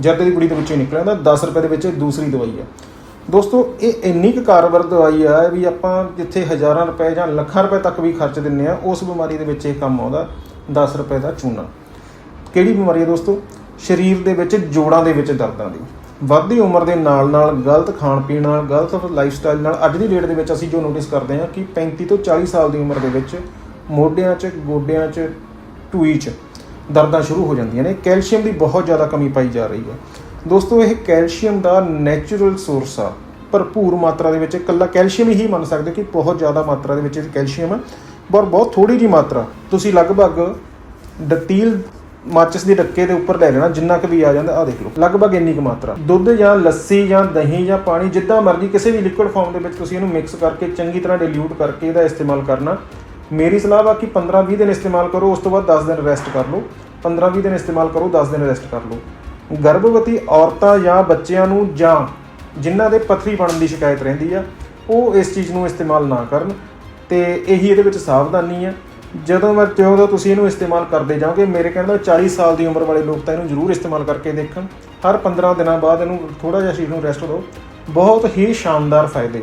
ਜਦ ਦੀ ਕੁੜੀ ਦੇ ਵਿੱਚੋਂ ਹੀ ਨਿਕਲਿਆ ਹੁੰਦਾ 10 ਰੁਪਏ ਦੇ ਵਿੱਚ ਇਹ ਦੂਸਰੀ ਦਵਾਈ ਆ ਦੋਸਤੋ, ਇਹ ਇੰਨੀ ਕੁ ਕਾਰਵਰ ਦਵਾਈ ਆ ਵੀ ਆਪਾਂ ਜਿੱਥੇ ਹਜ਼ਾਰਾਂ ਰੁਪਏ ਜਾਂ ਲੱਖਾਂ ਰੁਪਏ ਤੱਕ ਵੀ ਖਰਚ ਦਿੰਨੇ ਆ ਉਸ ਬਿਮਾਰੀ ਦੇ ਵਿੱਚ ਇਹ ਕੰਮ ਆਉਂਦਾ 10 ਰੁਪਏ ਦਾ ਚੂਨਾ। ਕਿਹੜੀ ਬਿਮਾਰੀ ਹੈ ਦੋਸਤੋ? ਸਰੀਰ ਦੇ ਵਿੱਚ ਜੋੜਾਂ ਦੇ ਵਿੱਚ ਦਰਦਾਂ ਦੀ। ਵੱਧਦੀ ਉਮਰ ਦੇ ਨਾਲ ਨਾਲ ਗਲਤ ਖਾਣ ਪੀਣ ਨਾਲ, ਗਲਤ ਲਾਈਫ ਸਟਾਈਲ ਨਾਲ, ਅੱਜ ਦੀ ਡੇਟ ਦੇ ਵਿੱਚ ਅਸੀਂ ਜੋ ਨੋਟਿਸ ਕਰਦੇ ਹਾਂ ਕਿ 35 ਤੋਂ 40 ਸਾਲ ਦੀ ਉਮਰ ਦੇ ਵਿੱਚ ਮੋਢਿਆਂ 'ਚ, ਗੋਡਿਆਂ 'ਚ, ਟੂਈ 'ਚ ਦਰਦਾਂ ਸ਼ੁਰੂ ਹੋ ਜਾਂਦੀਆਂ ਨੇ। ਕੈਲਸ਼ੀਅਮ ਦੀ ਬਹੁਤ ਜ਼ਿਆਦਾ ਕਮੀ ਪਾਈ ਜਾ ਰਹੀ ਹੈ। ਦੋਸਤੋ, ਇਹ ਕੈਲਸ਼ੀਅਮ ਦਾ ਨੈਚੁਰਲ ਸੋਰਸ ਆ। ਭਰਪੂਰ ਮਾਤਰਾ ਦੇ ਵਿੱਚ ਇਕੱਲਾ ਕੈਲਸ਼ੀਅਮ ਹੀ ਮੰਨ ਸਕਦੇ ਕਿ ਬਹੁਤ ਜ਼ਿਆਦਾ ਮਾਤਰਾ ਦੇ ਵਿੱਚ ਇਹ ਕੈਲਸ਼ੀਅਮ ਹੈ ਪਰ ਬਹੁਤ ਥੋੜੀ ਜੀ ਮਾਤਰਾ। ਤੁਸੀਂ ਲਗਭਗ ਡਤੀਲ ਮਾਚਿਸ ਦੇ ਡੱਕੇ ਦੇ ਉੱਪਰ ਲੈ ਲੈਣਾ, ਜਿੰਨਾ ਕੁ ਵੀ ਆ ਜਾਂਦਾ ਆ ਦੇਖ ਲਓ। ਲਗਭਗ ਇੰਨੀ ਕੁ ਮਾਤਰਾ। ਦੁੱਧ ਜਾਂ ਲੱਸੀ ਜਾਂ ਦਹੀਂ ਜਾਂ ਪਾਣੀ, ਜਿੱਦਾਂ ਮਰਜ਼ੀ, ਕਿਸੇ ਵੀ ਲਿਕੁਇਡ ਫਾਰਮ ਦੇ ਵਿੱਚ ਤੁਸੀਂ ਇਹਨੂੰ ਮਿਕਸ ਕਰਕੇ ਚੰਗੀ ਤਰ੍ਹਾਂ ਡਿਲੂਟ ਕਰਕੇ ਇਹਦਾ ਇਸਤੇਮਾਲ ਕਰਨਾ। ਮੇਰੀ ਸਲਾਹ ਵਾ ਕਿ 15-20 ਦਿਨ ਇਸਤੇਮਾਲ ਕਰੋ, ਉਸ ਤੋਂ ਬਾਅਦ 10 ਦਿਨ ਰੈਸਟ ਕਰ ਲਓ। 15-20 ਦਿਨ ਇਸਤੇਮਾਲ ਕਰੋ 10 ਦਿਨ ਰੈਸਟ ਕਰ ਲਓ। ਗਰਭਵਤੀ ਔਰਤਾਂ ਜਾਂ ਬੱਚਿਆਂ ਨੂੰ ਜਾਂ ਜਿਨ੍ਹਾਂ ਦੇ ਪਥਰੀ ਬਣਨ ਦੀ ਸ਼ਿਕਾਇਤ ਰਹਿੰਦੀ ਆ, ਉਹ ਇਸ ਚੀਜ਼ ਨੂੰ ਇਸਤੇਮਾਲ ਨਾ ਕਰਨ ਤੇ ਇਹੀ ਇਹਦੇ ਵਿੱਚ ਸਾਵਧਾਨੀ ਆ। ਜਦੋਂ ਮੈਂ ਜਦੋਂ ਤੁਸੀਂ ਇਹਨੂੰ ਇਸਤੇਮਾਲ ਕਰਦੇ ਜਾਓਗੇ, ਮੇਰੇ ਕਹਿਣ ਦਾ 40 ਸਾਲ ਦੀ ਉਮਰ ਵਾਲੇ ਲੋਕ ਤਾਂ ਇਹਨੂੰ ਜ਼ਰੂਰ ਇਸਤੇਮਾਲ ਕਰਕੇ ਦੇਖਣ। ਹਰ 15 ਦਿਨਾਂ ਬਾਅਦ ਇਹਨੂੰ ਥੋੜਾ ਜਿਹਾ ਸਰੀਰ ਨੂੰ ਰੈਸਟ ਦਿਓ। ਬਹੁਤ ਹੀ ਸ਼ਾਨਦਾਰ ਫਾਇਦੇ।